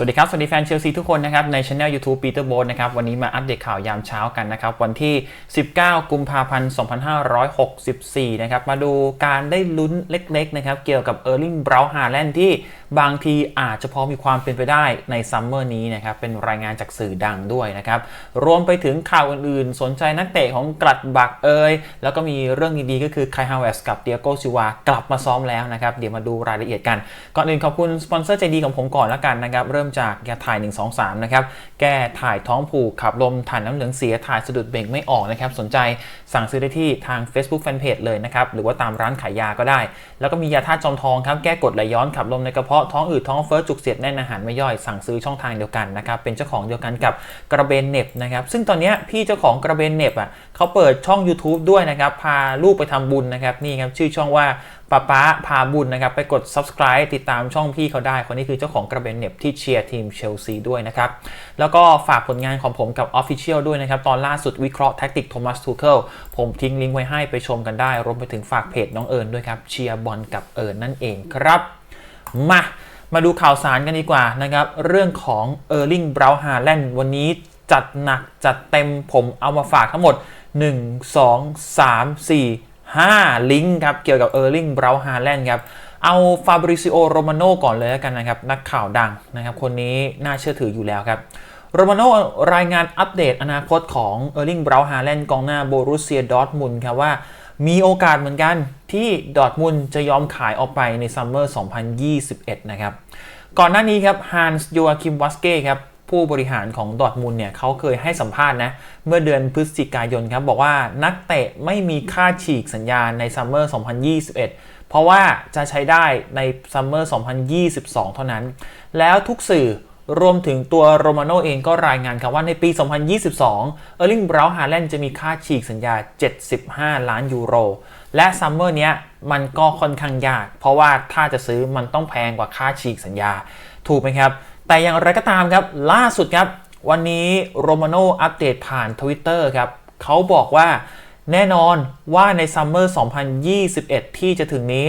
สวัสดีครับ สวัสดีแฟนเชลซีทุกคนนะครับ ในช anel YouTube Peter b o นะครับ วันนี้มาอัปเดตข่าวยามเช้ากันนะครับ วันที่ 19 กุมภาพันธ์ 2564 นะครับ มาดูการได้ลุ้นเล็กๆนะครับ เกี่ยวกับเออร์ลิงบราวน์ฮาแลนด์ที่บางทีอาจจะพอมีความเป็นไปได้ในซัมเมอร์นี้นะครับ เป็นรายงานจากสื่อดังด้วยนะครับ รวมไปถึงข่าวอื่นๆ สนใจนักเตะของกลัดบักเอย แล้วก็มีเรื่องดีๆ ก็คือไคฮาวเวสกับเดียโกซิวากลับมาซ้อมแล้วนะครับ เดี๋ยวมาดูรายละเอียดกัน ก่อนอื่นขอบคุณสปอนเซอร์ใจดีของผมก่อนละกันนะครับ เริ่มจากยาถ่าย 123 นะครับ แก้ถ่ายท้องผูกขับลมถ่ายน้ำเหลืองเสียถ่ายสะดุดเบ่งไม่ออกนะครับ สนใจสั่งซื้อได้ที่ทาง Facebook Fanpage เลยนะครับ หรือว่าตามร้านขายยาก็ได้ แล้วก็มียาธาตุจอมทองครับ แก้กดไหลย้อนขับลมในกระเพาะท้องอืดท้องเฟ้อจุกเสียดแน่นอาหารไม่ย่อยสั่งซื้อช่องทางเดียวกันนะครับเป็นเจ้าของเดียวกันกับกระเบนเน็บนะครับซึ่งตอนนี้พี่เจ้าของกระเบนเน็บอะเขาเปิดช่อง YouTube ด้วยนะครับพาลูกไปทำบุญนะครับนี่ครับชื่อช่องว่าป้าป้าพาบุญนะครับไปกด subscribe ติดตามช่องพี่เขาได้ คนนี้คือเจ้าของกระเบนเน็บที่เชียร์ทีมเชลซีด้วยนะครับ แล้วก็ฝากผลงานของผมกับ Official ด้วยนะครับ ตอนล่าสุดวิเคราะห์แท็กติกโทมัสทูเคิลผมทิ้งลิงก์ไว้ให้ไปชมกันได้ รวมไปถึงฝากเพจน้องเอิญด้วยครับ เชียร์บอลกับเอิญนั่นเองครับ มา มาดูข่าวสารกันดีกว่านะครับ เรื่องของเออร์ลิงบราวน์ฮาแลนด์วันนี้จัดหนักจัดเต็มผมเอามาฝากทั้งหมด 1 2 3 4 5 ลิงก์ครับ เกี่ยวกับเออร์ลิงบราวน์ฮาแลนด์ครับ เอาฟาบริซิโอโรมาโนก่อนเลยแล้วกันนะครับ นักข่าวดังนะครับ คนนี้น่าเชื่อถืออยู่แล้วครับโรมาโนรายงานอัปเดตอนาคตของเออร์ลิงบราวน์ฮาแลนด์กองหน้าโบรุสเซียดอร์ทมุนครับว่า มีโอกาสเหมือนกันที่ดอทมุนจะยอมขายออกไปในซัมเมอร์ 2021 นะครับ ก่อนหน้านี้ครับฮันส์โยอาคิมวัสเก้ครับผู้บริหารของดอทมุนเนี่ยเขาเคยให้สัมภาษณ์นะ เมื่อเดือนพฤศจิกายนครับ บอกว่านักเตะไม่มีค่าฉีกสัญญาในซัมเมอร์ 2021 เพราะว่าจะใช้ได้ในซัมเมอร์ 2022 เท่านั้น แล้วทุกสื่อ รวมถึงตัวโรมาโนเองก็รายงานครับว่าในปี 2022 เออร์ลิงบราวน์ฮาแลนด์จะมีค่าฉีกสัญญา 75 ล้านยูโร และซัมเมอร์เนี้ยมันก็ค่อนข้างยาก เพราะว่าถ้าจะซื้อมันต้องแพงกว่าค่าฉีกสัญญา ถูกไหมครับ แต่อย่างไรก็ตามครับ ล่าสุดครับ วันนี้โรมาโนอัปเดตผ่าน Twitter ครับเขาบอกว่าแน่นอนว่าในซัมเมอร์ 2021 ที่จะถึงนี้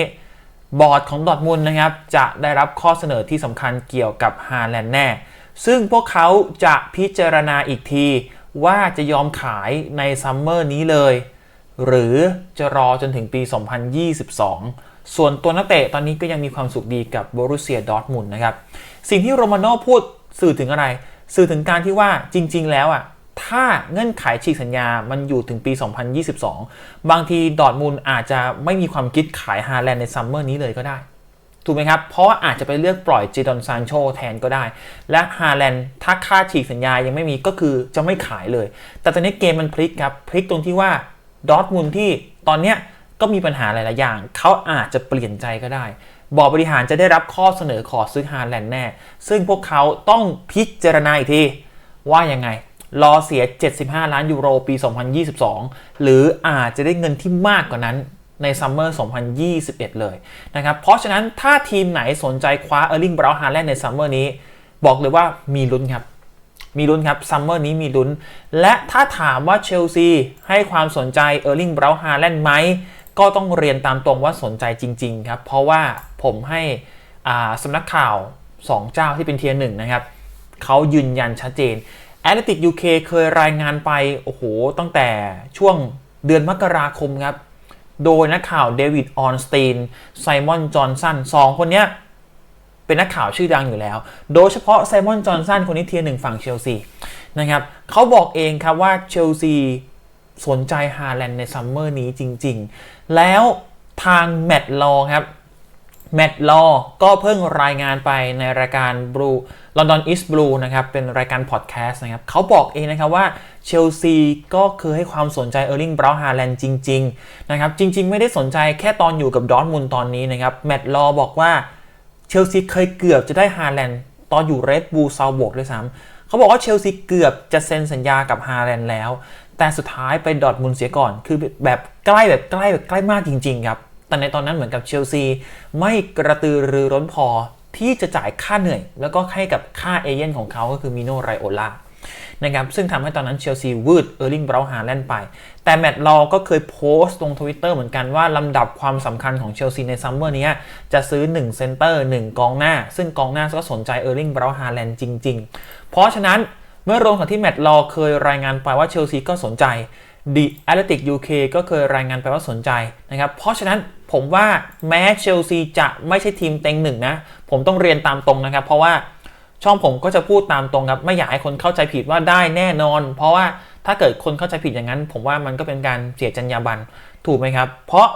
บอร์ดของดอร์ทมุนนะครับ จะได้รับข้อเสนอที่สำคัญเกี่ยวกับฮาแลนด์แน่ ซึ่งพวกเขาจะพิจารณาอีกที ว่าจะยอมขายในซัมเมอร์นี้เลย หรือจะรอจนถึงปี 2022 ส่วนตัวนักเตะตอนนี้ก็ยังมีความสุขดีกับบรุเซียดอร์ทมุนนะครับ สิ่งที่โรมาโน่พูดสื่อถึงอะไร สื่อถึงการที่ว่าจริง ๆ แล้วอะ ถ้าเงื่อนไขฉีกสัญญามันอยู่ถึงปี 2022 บางทีดอร์ทมุนด์อาจจะไม่มีความคิดขายฮาแลนด์ในซัมเมอร์นี้เลยก็ได้ ถูกไหมครับ เพราะว่าอาจจะไปเลือกปล่อยจีดอนซานโชแทนก็ได้ และฮาแลนด์ถ้าค่าฉีกสัญญายังไม่มีก็คือจะไม่ขายเลย แต่ตอนนี้เกมมันพลิกครับ พลิกตรงที่ว่าดอทมุนด์ที่ตอนเนี้ยก็มีปัญหาหลาย ๆ อย่าง เขาอาจจะเปลี่ยนใจก็ได้ บอร์ดบริหารจะได้รับข้อเสนอขอซื้อฮาแลนด์แน่ ซึ่งพวกเขาต้องพิจารณาอีกทีว่ายังไง รอเสีย 75 ล้านยูโรปี 2022 หรืออาจจะได้เงินที่มากกว่านั้นในซัมเมอร์ 2021 เลยนะครับ เพราะฉะนั้นถ้าทีมไหนสนใจคว้าเออร์ลิงบราวฮาแลนด์ในซัมเมอร์นี้ บอกเลยว่ามีลุ้นครับ มีลุ้นครับซัมเมอร์นี้มีลุ้น และถ้าถามว่าเชลซีให้ความสนใจเออร์ลิงบราวฮาแลนด์ไหม ก็ต้องเรียนตามตรงว่าสนใจจริง ๆ ครับ เพราะว่าผมให้สำนักข่าว 2 เจ้าที่เป็นเทียร์หนึ่งนะครับเขายืนยันชัดเจน a t l e t i c UK เคยรายงานไป โอ้โห ตั้งแต่ช่วงเดือนมกราคมครับ โดยนักข่าวเดวิดออนสตีนไซมอนจอห์นสันสองคนเนี้ยเป็นนักข่าวชื่อดังอยู่แล้ว โดยเฉพาะไซมอนจอห์นสันคนนี้เทียร์หนึ่งฝั่งเชลซีนะครับเขาบอกเองครับว่าเชลซีสนใจฮาแลนด์ในซัมเมอร์นี้จริง ๆ แล้วทางแมตต์ลอครับ แมตต์ลอก็เพิ่งรายงานไปในรายการ Blue London East Blue นะครับ เป็นรายการพอดแคสต์นะครับ เขาบอกเองนะครับว่าเชลซีก็คือให้ความสนใจเออร์ลิงบราวฮาแลนด์จริง ๆ นะครับ จริง ๆ ไม่ได้สนใจแค่ตอนอยู่กับดอร์ทมุนตอนนี้นะครับ แมตต์ลอบอกว่าเชลซีเคยเกือบจะได้ฮาแลนด์ตอนอยู่เรดบูลซาวบกด้วยซ้ำเขาบอกว่าเชลซีเกือบจะเซ็นสัญญากับฮาแลนด์แล้ว แต่สุดท้ายไปดอร์ทมุนเสียก่อน คือแบบใกล้แบบใกล้แบบใกล้มากจริง ๆ ครับ แต่ในตอนนั้นเหมือนกับเชลซี ไม่กระตือรือร้นพอที่จะจ่ายค่าเหนื่อย แล้วก็ให้กับค่าเอเย่นของเขาก็คือมิโนไรโอลานะครับซึ่งทำให้ตอนนั้นเชลซีวืดเออร์ลิงเบราฮาแลนไป แต่แมตต์ลอก็เคยโพสต์ลงทวิตเตอร์เหมือนกันว่า ลำดับความสำคัญของเชลซีในซัมเมอร์นี้จะซื้อ1เซนเตอร์1กองหน้า ซึ่งกองหน้าก็สนใจเออร์ลิงเบราฮาแลนจริง ๆ เพราะฉะนั้นเมื่อรวมกับที่แมตต์ลอเคยรายงานไปว่าเชลซีก็สนใจ The Athletic UK ก็เคยรายงานไปว่าสนใจนะครับ เพราะฉะนั้นผมว่าแม้เชลซีจะไม่ใช่ทีมเต็งหนึ่งนะ ผมต้องเรียนตามตรงนะครับ เพราะว่าช่องผมก็จะพูดตามตรงครับไม่อยากให้คนเข้าใจผิดว่าได้แน่นอน เพราะว่าถ้าเกิดคนเข้าใจผิดอย่างนั้น ผมว่ามันก็เป็นการเสียจรรยาบรรณถูกไหมครับ เพราะ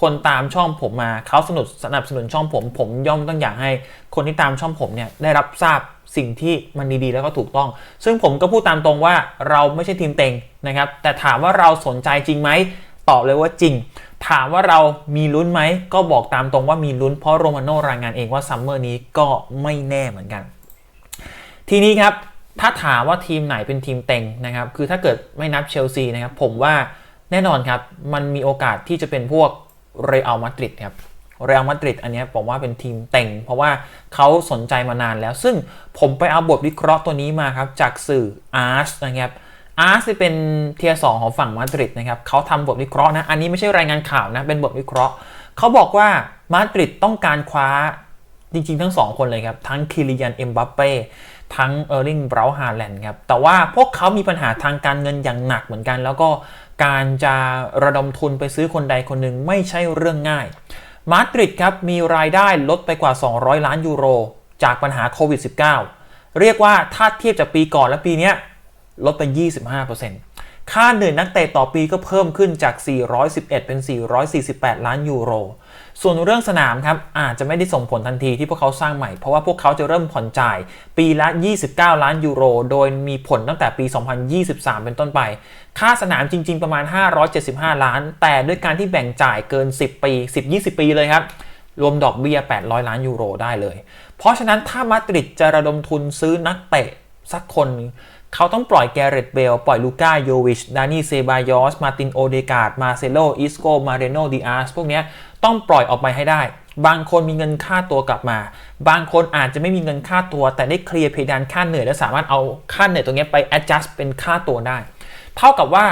คนตามช่องผมมาเขาสนับสนับสนุนช่องผม ผมย่อมต้องอยากให้คนที่ตามช่องผมเนี่ยได้รับทราบสิ่งที่มันดีๆ แล้วก็ถูกต้อง ซึ่งผมก็พูดตามตรงว่าเราไม่ใช่ทีมเต็งนะครับ แต่ถามว่าเราสนใจจริงไหมตอบเลยว่าจริง ถามว่าเรามีลุ้นไหมก็บอกตามตรงว่ามีลุ้นเพราะโรมาโนรายงานเองว่าซัมเมอร์นี้ก็ไม่แน่เหมือนกัน ทีนี้ครับถ้าถามว่าทีมไหนเป็นทีมเต็งนะครับคือถ้าเกิดไม่นับเชลซีนะครับผมว่าแน่นอนครับมันมีโอกาสที่จะเป็นพวก เรอัลมาดริดครับเรอัลมาดริดอันนี้ผมว่าเป็นทีมเต็งเพราะว่าเขาสนใจมานานแล้ว ซึ่งผมไปเอาบทวิเคราะห์ตัวนี้มาครับ จากสื่ออาร์สนะครับอาร์สเป็นเทียร์สองของฝั่งมาดริดนะครับเขาทำบทวิเคราะห์นะ อันนี้ไม่ใช่รายงานข่าวนะ เป็นบทวิเคราะห์ เขาบอกว่ามาดริดต้องการคว้าจริงๆ ทั้งสองคนเลยครับ ทั้งคิริยันเอ็มบัปเป้ทั้งเออร์ลิงเบราฮาแลนด์ครับ แต่ว่าพวกเขามีปัญหาทางการเงินอย่างหนักเหมือนกัน แล้วก็ การจะระดมทุนไปซื้อคนใดคนหนึ่งไม่ใช่เรื่องง่าย มาดริดครับมีรายได้ลดไปกว่า 200 ล้านยูโร จากปัญหาโควิด -19 เรียกว่าถ้าเทียบจากปีก่อนและปีนี้ลดไป 25%ค่าเหนื่อยนักเตะต่อปีก็เพิ่มขึ้นจาก 411 เป็น 448 ล้านยูโร ส่วนเรื่องสนามครับอาจจะไม่ได้ส่งผลทันทีที่พวกเขาสร้างใหม่ เพราะว่าพวกเขาจะเริ่มผ่อนจ่ายปีละ 29 ล้านยูโร โดยมีผลตั้งแต่ปี 2023 เป็นต้นไป ค่าสนามจริง ๆ ประมาณ 575 ล้าน แต่ด้วยการที่แบ่งจ่ายเกิน 10 ปี 10-20 ปีเลยครับรวมดอกเบี้ย 800 ล้านยูโรได้เลย เพราะฉะนั้นถ้ามาดริดจะระดมทุนซื้อนักเตะสักคน เขาต้องปล่อยแกเรตเบล ปล่อยลูก้าโยวิช ดานี่เซบายอส มาตินโอเดกาด มาเซโล อิสโก มาเรโนดิอาส พวกนี้ ต้องปล่อยออกไปให้ได้ บางคนมีเงินค่าตัวกลับมา บางคนอาจจะไม่มีเงินค่าตัว แต่ได้เคลียร์เพดานค่าเหนื่อย และสามารถเอาค่าเหนื่อยตรงนี้ไป adjust เป็นค่าตัวได้ เท่ากับว่า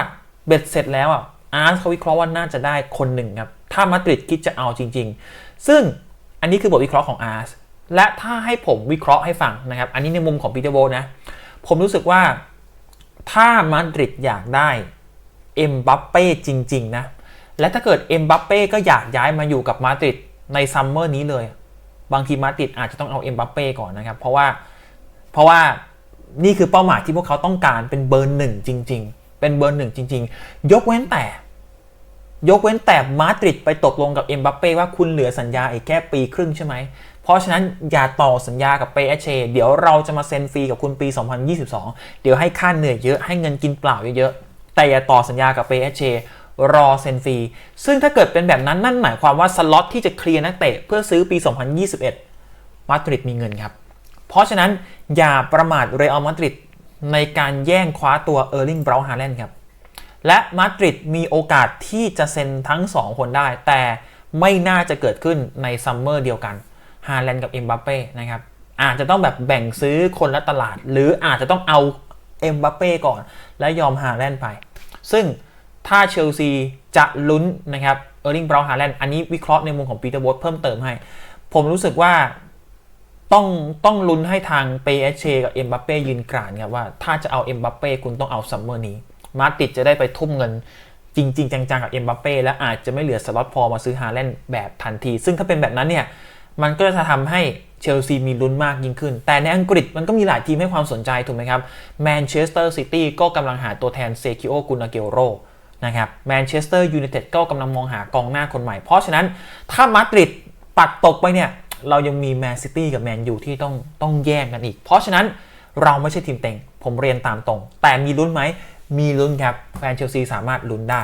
เบ็ดเสร็จแล้วอะอาร์สเขาวิเคราะห์ว่าน่าจะได้คนหนึ่งครับถ้ามาดริดคิดจะเอาจริง ๆ ซึ่งอันนี้คือบทวิเคราะห์ของอาร์สและถ้าให้ผมวิเคราะห์ให้ฟังนะครับ อันนี้ในมุมของปีเตอร์โบนะ ผมรู้สึกว่าถ้ามาดริดอยากได้เอ็มบัปเป้จริง ๆ นะ และถ้าเกิดเอ็มบัปเป้ก็อยากย้ายมาอยู่กับมาดริดในซัมเมอร์นี้เลย บางทีมาดริดอาจจะต้องเอาเอ็มบัปเป้ก่อนนะครับ เพราะว่าเพราะว่านี่คือเป้าหมายที่พวกเขาต้องการเป็นเบอร์หนึ่งจริง ๆ เป็นเบอร์หนึ่งจริง ๆ ยกเว้นแต่ ยกเว้นแต่มาดริดไปตกลงกับเอ็มบัปเป้ว่าคุณเหลือสัญญาอีกแค่ปีครึ่งใช่ไหมเพราะฉะนั้นอย่าต่อสัญญากับเปเชเดี๋ยวเราจะมาเซ็นฟรีกับคุณปี 2022 เดี๋ยวให้ค่าเหนื่อยเยอะให้เงินกินเปล่าเยอะๆแต่อย่าต่อสัญญากับเปเช รอเซ็นฟรี ซึ่งถ้าเกิดเป็นแบบนั้นนั่นหมายความว่าสล็อตที่จะเคลียร์นักเตะเพื่อซื้อปี 2021 มาดริดมีเงินครับ เพราะฉะนั้นอย่าประมาทเรอัลมาดริดในการแย่งคว้าตัวเออร์ลิงเบราฮาแลนด์ครับ และมาดริดมีโอกาสที่จะเซ็นทั้ง 2 คนได้ แต่ไม่น่าจะเกิดขึ้นในซัมเมอร์เดียวกันฮาแลนด์กับเอ็มบัปเป้นะครับอาจจะต้องแบบแบ่งซื้อคนละตลาด หรืออาจจะต้องเอาเอ็มบัปเป้ก่อน และยอมฮาแลนด์ไป ซึ่ง ถ้าเชลซีจะลุ้นนะครับเออร์ลิงบราฮาแลนด์อันนี้วิเคราะห์ในมุมของปีเตอร์โบสเพิ่มเติมให้ ผมรู้สึกว่าต้องต้องลุ้นให้ทางเปเชกับเอ็มบัปเป้ยืนกรานครับว่าถ้าจะเอาเอ็มบัปเป้คุณต้องเอาซัมเมอร์นี้ มาติดจะได้ไปทุ่มเงินจริง ๆ จัง ๆ กับเอ็มบัปเป้และอาจจะไม่เหลือสล็อตพอมาซื้อฮาแลนด์แบบทันที ซึ่งถ้าเป็นแบบนั้นเนี่ยมันก็จะทำให้เชลซีมีลุ้นมากยิ่งขึ้น แต่ในอังกฤษมันก็มีหลายทีมให้ความสนใจถูกไหมครับแมนเชสเตอร์ซิตี้ก็กำลังหาตัวแทนเซคิโอกุนาเกโร นะครับแมนเชสเตอร์ยูไนเต็ดก็กำลังมองหากองหน้าคนใหม่ เพราะฉะนั้นถ้ามาดริดปัดตกไปเนี่ยเรายังมีแมนซิตี้กับแมนยูที่ต้องต้องแย่งกันอีก เพราะฉะนั้นเราไม่ใช่ทีมเต็ง ผมเรียนตามตรง แต่มีลุ้นไหม มีลุ้นครับแฟนเชลซีสามารถลุ้นได้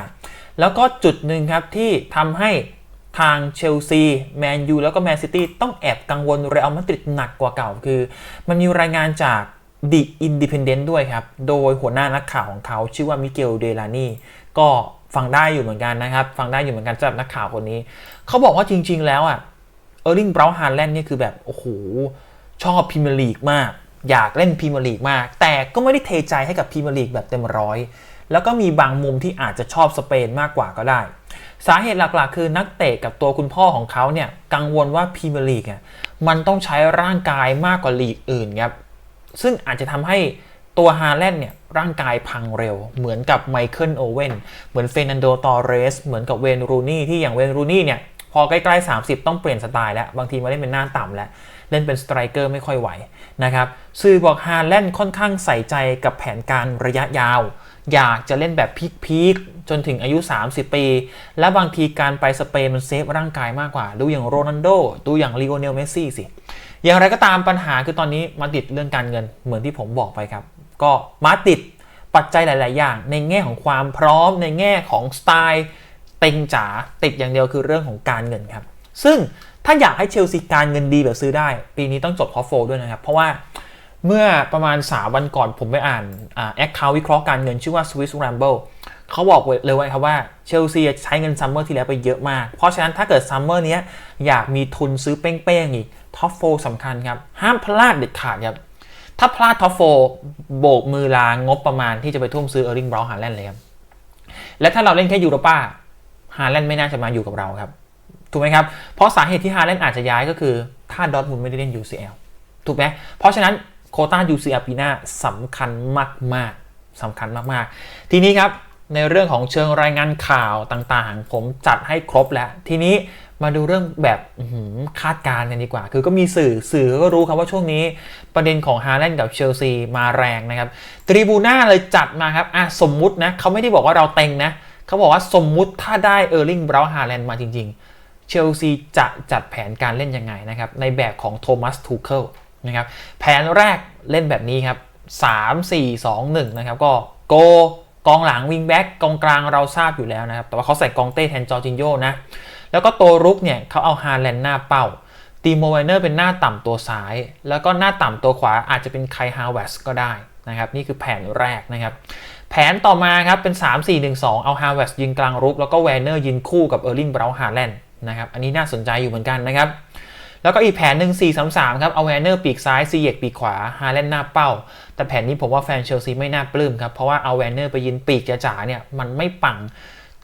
แล้วก็จุดหนึ่งครับที่ทำให้ทางเชลซีแมนยูแล้วก็แมนซิตี้ต้องแอบกังวลเรอัลมาดริดหนักกว่าเก่า คือ มันมีรายงานจากดิอินดิพ n เดนต์ด้วยครับ โดยหัวหน้านักข่าวของเขาชื่อว่ามิเกลเดลานี ก็ฟังได้อยู่เหมือนกันนะครับ ฟังได้อยู่เหมือนกันสำหรับนักข่าวคนนี้ เขาบอกว่าจริง ๆ แล้วอะเออร์ลิงเบราฮาแลนด์นี่คือแบบโอ้โหชอบพรีเมียร์ลีกมาก อยากเล่นพรีเมียร์ลีกมาก แต่ก็ไม่ได้เทใจให้กับพรีเมียร์ลีกแบบเต็มร้อยแล้วก็มีบางมุมที่อาจจะชอบสเปนมากกว่าก็ได้ สาเหตุหลักๆ คือนักเตะกับตัวคุณพ่อของเขาเนี่ยกังวลว่าพรีเมียร์ลีกอะมันต้องใช้ร่างกายมากกว่าลีกอื่นครับซึ่งอาจจะทำให้ตัวฮาแลนด์เนี่ย ร่างกายพังเร็ว เหมือนกับไมเคิลโอเวนเหมือนเฟนันโดตอเรส เหมือนกับเวนรูนี่ที่อย่างเวนรูนี่เนี่ยพอใกล้ๆ 30 ต้องเปลี่ยนสไตล์แล้ว บางทีมาเล่นเป็นหน้าต่ำแล้ว เล่นเป็นสไตรเกอร์ไม่ค่อยไหวนะครับสื่อบอกฮาแลนด์ค่อนข้างใส่ใจกับแผนการระยะยาว อยากจะเล่นแบบพีคๆจนถึงอายุ 30 ปี และบางทีการไปสเปนมันเซฟร่างกายมากกว่า ดูอย่างโรนัลโดดูอย่างลีโอเนลเมสซี่สิ อย่างไรก็ตามปัญหาคือตอนนี้มาติดเรื่องการเงินเหมือนที่ผมบอกไปครับ ก็มาติดปัจจัยหลาย ๆ อย่าง ในแง่ของความพร้อมในแง่ของสไตล์เต็งจ๋าติดอย่างเดียวคือเรื่องของการเงินครับ ซึ่งถ้าอยากให้เชลซีการเงินดีแบบซื้อได้ ปีนี้ต้องจบท็อปโฟด้วยนะครับ เพราะว่าเมื่อประมาณ 3 วันก่อนผมไปอ่านแอคเคาท์วิเคราะห์การเงินชื่อว่า Swiss Ramble เขาบอกเลยว่าครับว่าเชลซีใช้เงินซัมเมอร์ที่แล้วไปเยอะมาก เพราะฉะนั้นถ้าเกิดซัมเมอร์นี้อยากมีทุนซื้อเป้งๆอีกท็อปโฟสำคัญครับ ห้ามพลาดเด็ดขาดครับ ถ้าพลาดท็อปโฟโบกมือลางบประมาณที่จะไปทุ่มซื้อเออร์ลิงบราวน์ฮาแลนด์เลยครับ และถ้าเราเล่นแค่ยูโรป้าฮาแลนด์ไม่น่าจะมาอยู่กับเราครับ ถูกไหมครับ เพราะสาเหตุที่ฮาแลนด์อาจจะย้ายก็คือ ถ้าดอทมุนไม่ได้เล่น UCL ถูกไหมเพราะฉะนั้นโคต้า UCL ปีหน้าสำคัญมากๆสำคัญมากๆ ทีนี้ครับในเรื่องของเชิงรายงานข่าวต่างๆ ผมจัดให้ครบแล้ว ทีนี้ มาดูเรื่องแบบคาดการณ์กันดีกว่า คือก็มีสื่อสื่อก็รู้ครับว่าช่วงนี้ประเด็นของฮาแลนด์กับเชลซีมาแรงนะครับตรีบูน่าเลยจัดมาครับอะสมมุตินะเขาไม่ได้บอกว่าเราเต็งนะเขาบอกว่าสมมุติถ้าได้เออร์ลิงบราวน์ฮาแลนด์มาจริง ๆ เชลซีจะจัดแผนการเล่นยังไงนะครับในแบบของโทมัสทูเคิลนะครับแผนแรกเล่นแบบนี้ครับ 3 4 2 1 นะครับ ก็โกกองหลังวิงแบ็กกองกลางเราทราบอยู่แล้วนะครับ แต่ว่าเขาใส่กองเต้แทนจอร์จินโยนะ แล้วก็ตัวรุกเนี่ยเขาเอาฮาแลนด์หน้าเป้าตีโมไวเนอร์เป็นหน้าต่ำตัวซ้าย แล้วก็หน้าต่ำตัวขวาอาจจะเป็นไคฮาวเวสก็ได้นะครับนี่คือแผนแรกนะครับแผนต่อมาครับเป็น 3 4 1 2 เอาฮาวเวสยืนกลางรุกแล้วก็แวนเนอร์ยืนคู่กับเออร์ลิงเบรล์ฮาแลนด์นะครับอันนี้น่าสนใจอยู่เหมือนกันนะครับแล้วก็อีกแผนหนึ่ง4 3 3 ครับเอาแวนเนอร์ปีกซ้ายซีเยกปีกขวาฮาแลนด์หน้าเป้า แต่แผนนี้ผมว่าแฟนเชลซีไม่น่าปลื้มครับเพราะว่าเอาแวนเนอร์ไปยืนปีกจ๋าเนี่ยมันไม่ปัง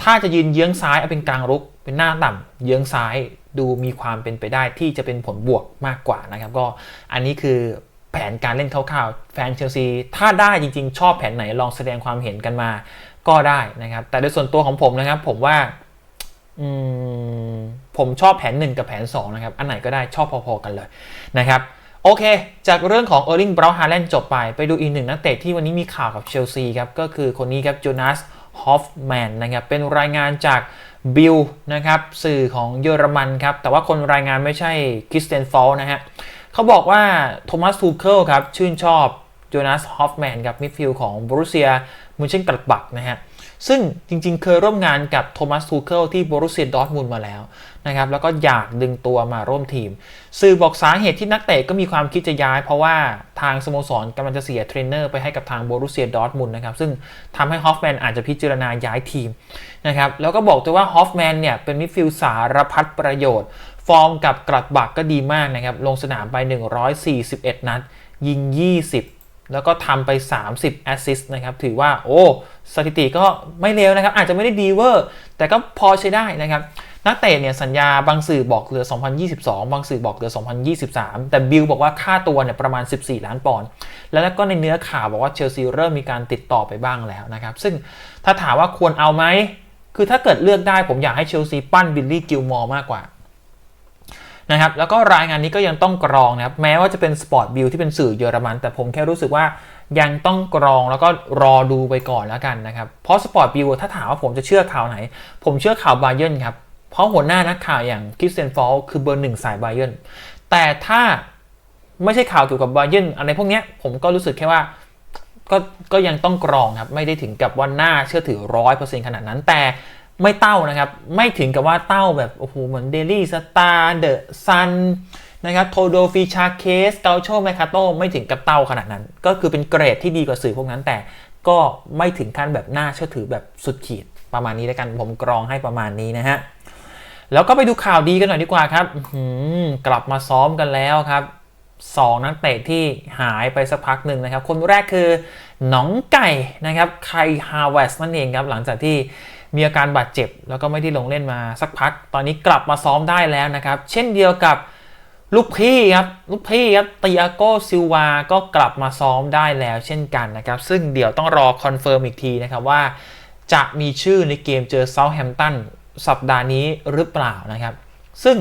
ถ้าจะยืนเยื้องซ้ายเอาเป็นกลางรุก เป็นหน้าต่ำเยื้องซ้ายดูมีความเป็นไปได้ที่จะเป็นผลบวกมากกว่านะครับ ก็อันนี้คือแผนการเล่นคร่าวๆแฟนเชลซีถ้าได้จริง ๆ ชอบแผนไหนลองแสดงความเห็นกันมาก็ได้นะครับ แต่โดยส่วนตัวของผมนะครับ ผมว่าอผมชอบแผน 1 กับแผน 2 นะครับ อันไหนก็ได้ชอบพอๆกันเลยนะครับโอเค จากเรื่องของเออร์ลิงบราวน์ฮาแลนด์จบไป ไปดูอีกหนึ่งนักเตะที่วันนี้มีข่าวกับเชลซีครับ ก็คือคนนี้ครับโจนาส ฮอฟแมนนะครับเป็นรายงานจากบิลนะครับสื่อของเยอรมันครับ แต่ว่าคนรายงานไม่ใช่คริสเตนฟอลนะฮะเขาบอกว่าโทมัสทูเคิลครับชื่นชอบโจนาสฮอฟแมนกับมิดฟิลด์ของบรูเซียมุนเชนกลัดบักนะฮะซึ่งจริงๆ เคยร่วมงานกับโทมัสทูเคิลที่บรูเซียดอร์ทมุนมาแล้ว นะครับแล้วก็อยากดึงตัวมาร่วมทีม สื่อบอกสาเหตุที่นักเตะก็มีความคิดจะย้าย เพราะว่าทางสโมสรกำลังจะเสียเทรนเนอร์ไปให้กับทางบรูเซียดอร์ทมุนนะครับซึ่งทำให้ฮอฟแมนอาจจะพิจารณาย้ายทีมนะครับแล้วก็บอกตัวว่าฮอฟแมนเนี่ยเป็นมิดฟิลด์สารพัดประโยชน์ ฟอร์มกับกลัดบักก็ดีมากนะครับลงสนามไป 141 นัด ยิง 20แล้วก็ทำไป 30 แอสซิสต์นะครับ ถือว่า โอ้ สถิติก็ไม่เลวนะครับ อาจจะไม่ได้ดีเวอร์ แต่ก็พอใช้ได้นะครับ นักเตะเนี่ยสัญญาบางสื่อบอกเหลือ 2022 บางสื่อบอกเหลือ 2023 แต่บิลบอกว่าค่าตัวเนี่ยประมาณ 14 ล้านปอนด์แล้วก็ในเนื้อข่าวบอกว่าเชลซีเริ่มมีการติดต่อไปบ้างแล้วนะครับ ซึ่งถ้าถามว่าควรเอาไหม คือถ้าเกิดเลือกได้ผมอยากให้เชลซีปั้นบิลลี่กิลมอร์มากกว่านะครับแล้วก็รายงานนี้ก็ยังต้องกรองนะครับแม้ว่าจะเป็นสปอร์ตบิลที่เป็นสื่อเยอรมัน แต่ผมแค่รู้สึกว่ายังต้องกรองแล้วก็รอดูไปก่อนแล้วกันนะครับเพราะสปอร์ตบิลถ้าถามว่าผมจะเชื่อข่าวไหน ผมเชื่อข่าวบาเย r n ครับ เพราะหัวหน้านักข่าวอย่างคริสเตนฟอลคือเบอร์หนึ่งสายไบเย r n แต่ถ้าไม่ใช่ข่าวเกี่ยวกับไบเย r n อะไรพวกนี้ผมก็รู้สึกแค่ว่าก็ก็ยังต้องกรองครับ ไม่ได้ถึงกับว่าน่าเชื่อถือร้อยเปอร์เซ็นต์ขนาดนั้น แต่ไม่เต้านะครับ ไม่ถึงกับว่าเต้าแบบ โอ้โห เหมือนเดลี่สตาร์เดอะซันนะครับโทโดฟิชาเคสเกาโชแมคาโตไม่ถึงกับเต้าขนาดนั้น ก็คือเป็นเกรดที่ดีกว่าสื่อพวกนั้น แต่ก็ไม่ถึงขั้นแบบหน่าเชื่อถือแบบสุดขีดประมาณนี้แล้วกันผมกรองให้ประมาณนี้นะฮะ แล้วก็ไปดูข่าวดีกันหน่อยดีกว่าครับกลับมาซ้อมกันแล้วครับ2นักเตะที่หายไปสักพักหนึ่งนะครับ คนแรกคือหนองไก่นะครับไคฮาวเวสนั่นเองครับ หลังจากที่มีอาการบาดเจ็บ แล้วก็ไม่ได้ลงเล่นมาสักพัก ตอนนี้กลับมาซ้อมได้แล้วนะครับ เช่นเดียวกับลูกพี่ครับลูกพี่ครับติอาโกซิลวาก็กลับมาซ้อมได้แล้วเช่นกันนะครับ ซึ่งเดี๋ยวต้องรอคอนเฟิร์มอีกทีนะครับว่าจะมีชื่อในเกมเจอเซาท์แฮมป์ตัน สัปดาห์นี้หรือเปล่านะครับ ซึ่ง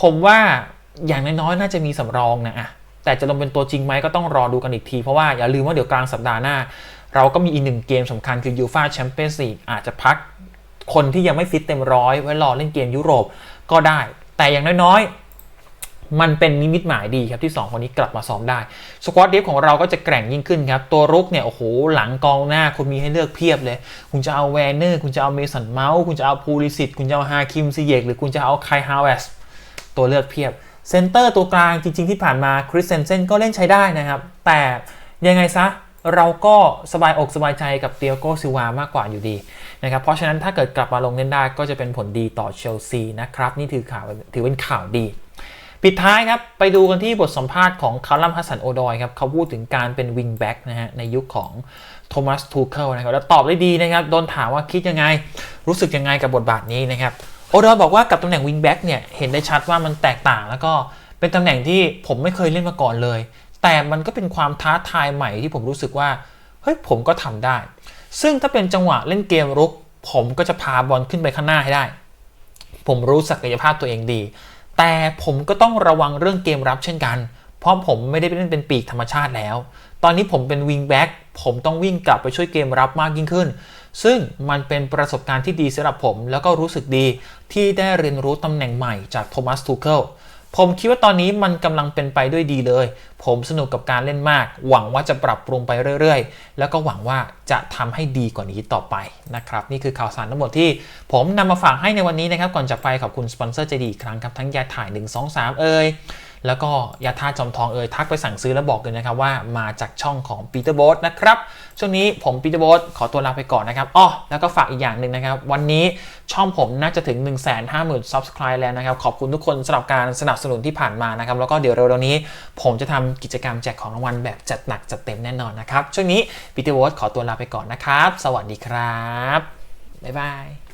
ผมว่าอย่างน้อยๆน่าจะมีสำรองนะอะแต่จะลงเป็นตัวจริงไหมก็ต้องรอดูกันอีกที เพราะว่าอย่าลืมว่าเดี๋ยวกลางสัปดาห์หน้า เราก็มีอีกหนึ่งเกมสำคัญคือยูฟาแชมเปี้ยนส์ลีกอาจจะพักคนที่ยังไม่ฟิตเต็มร้อยไว้รอเล่นเกมยุโรปก็ได้ แต่อย่างน้อยๆ มันเป็นนิมิตหมายดีครับที่ 2 คนนี้กลับมาซ้อมได้สควอตเดฟของเราก็จะแกร่งยิ่งขึ้นครับ ตัวรุกเนี่ยโอ้โหหลังกองหน้าคุณมีให้เลือกเพียบเลย คุณจะเอาแวนเนอร์ คุณจะเอาเมสันเมาส์คุณจะเอาพูลิสิตคุณจะเอาฮาคิมซิเยกหรือคุณจะเอาไคฮาวเวสตัวเลือกเพียบเซนเตอร์ตัวกลางจริง ๆ ที่ผ่านมาคริสเซนเซนก็เล่นใช้ได้นะครับ แต่ยังไงซะเราก็สบายอกสบายใจกับเตียโกซิวามากกว่าอยู่ดีนะครับ เพราะฉะนั้นถ้าเกิดกลับมาลงเล่นได้ก็จะเป็นผลดีต่อเชลซีนะครับ นี่ถือข่าวถือเป็นข่าวดี ปิดท้ายครับ ไปดูกันที่บทสัมภาษณ์ของคาร์ลัมฮัสสันโอดอยครับเขาพูดถึงการเป็นวิงแบ็กนะฮะในยุคของโทมัสทูเคิลนะครับแล้วตอบได้ดีนะครับโดนถามว่าคิดยังไง รู้สึกยังไงกับบทบาทนี้นะครับโอดอยบอกว่ากับตำแหน่งวิงแบ็กเนี่ยเห็นได้ชัดว่ามันแตกต่าง แล้วก็เป็นตำแหน่งที่ผมไม่เคยเล่นมาก่อนเลย แต่มันก็เป็นความท้าทายใหม่ที่ผมรู้สึกว่าเฮ้ยผมก็ทำได้ ซึ่งถ้าเป็นจังหวะเล่นเกมรุก ผมก็จะพาบอลขึ้นไปข้างหน้าให้ได้ ผมรู้ศักยภาพตัวเองดี แต่ผมก็ต้องระวังเรื่องเกมรับเช่นกัน เพราะผมไม่ได้เล่นเป็นปีกธรรมชาติแล้ว ตอนนี้ผมเป็นวิงแบ็กผมต้องวิ่งกลับไปช่วยเกมรับมากยิ่งขึ้น ซึ่งมันเป็นประสบการณ์ที่ดีสำหรับผม แล้วก็รู้สึกดีที่ได้เรียนรู้ตำแหน่งใหม่จากโทมัสทูเคิล ผมคิดว่าตอนนี้มันกำลังเป็นไปด้วยดีเลย ผมสนุกกับการเล่นมาก หวังว่าจะปรับปรุงไปเรื่อยๆ แล้วก็หวังว่าจะทำให้ดีกว่านี้ต่อไปนะครับ นี่คือข่าวสารทั้งหมดที่ผมนำมาฝากให้ในวันนี้นะครับ ก่อนจะไปขอบคุณสปอนเซอร์ใจดีอีกครั้งครับทั้งยาถ่าย 1 2 3 เอ่ย แล้วก็ยาท่าจอมทองเอ่ยทักไปสั่งซื้อแล้วบอกเลยนะครับว่ามาจากช่องของปีเตอร์โบสนะครับ ช่วงนี้ผมปีเตอร์โบสขอตัวลาไปก่อนนะครับอ้อแล้วก็ฝากอีกอย่างหนึ่งนะครับ วันนี้ช่องผมน่าจะถึง 1 5 0 0 0 0 subscribe แล้วนะครับ ขอบคุณทุกคนสำหรับการสนับสนุนที่ผ่านมานะครับ แล้วก็เดี๋ยวเร็วๆนี้ ผมจะทำกิจกรรมแจกของรางวัลแบบจัดหนักจัดเต็มแน่นอนนะครับช่วงนี้ปีเตอร์โบสขอตัวลาไปก่อนนะครับ สวัสดีครับบ๊ายบาย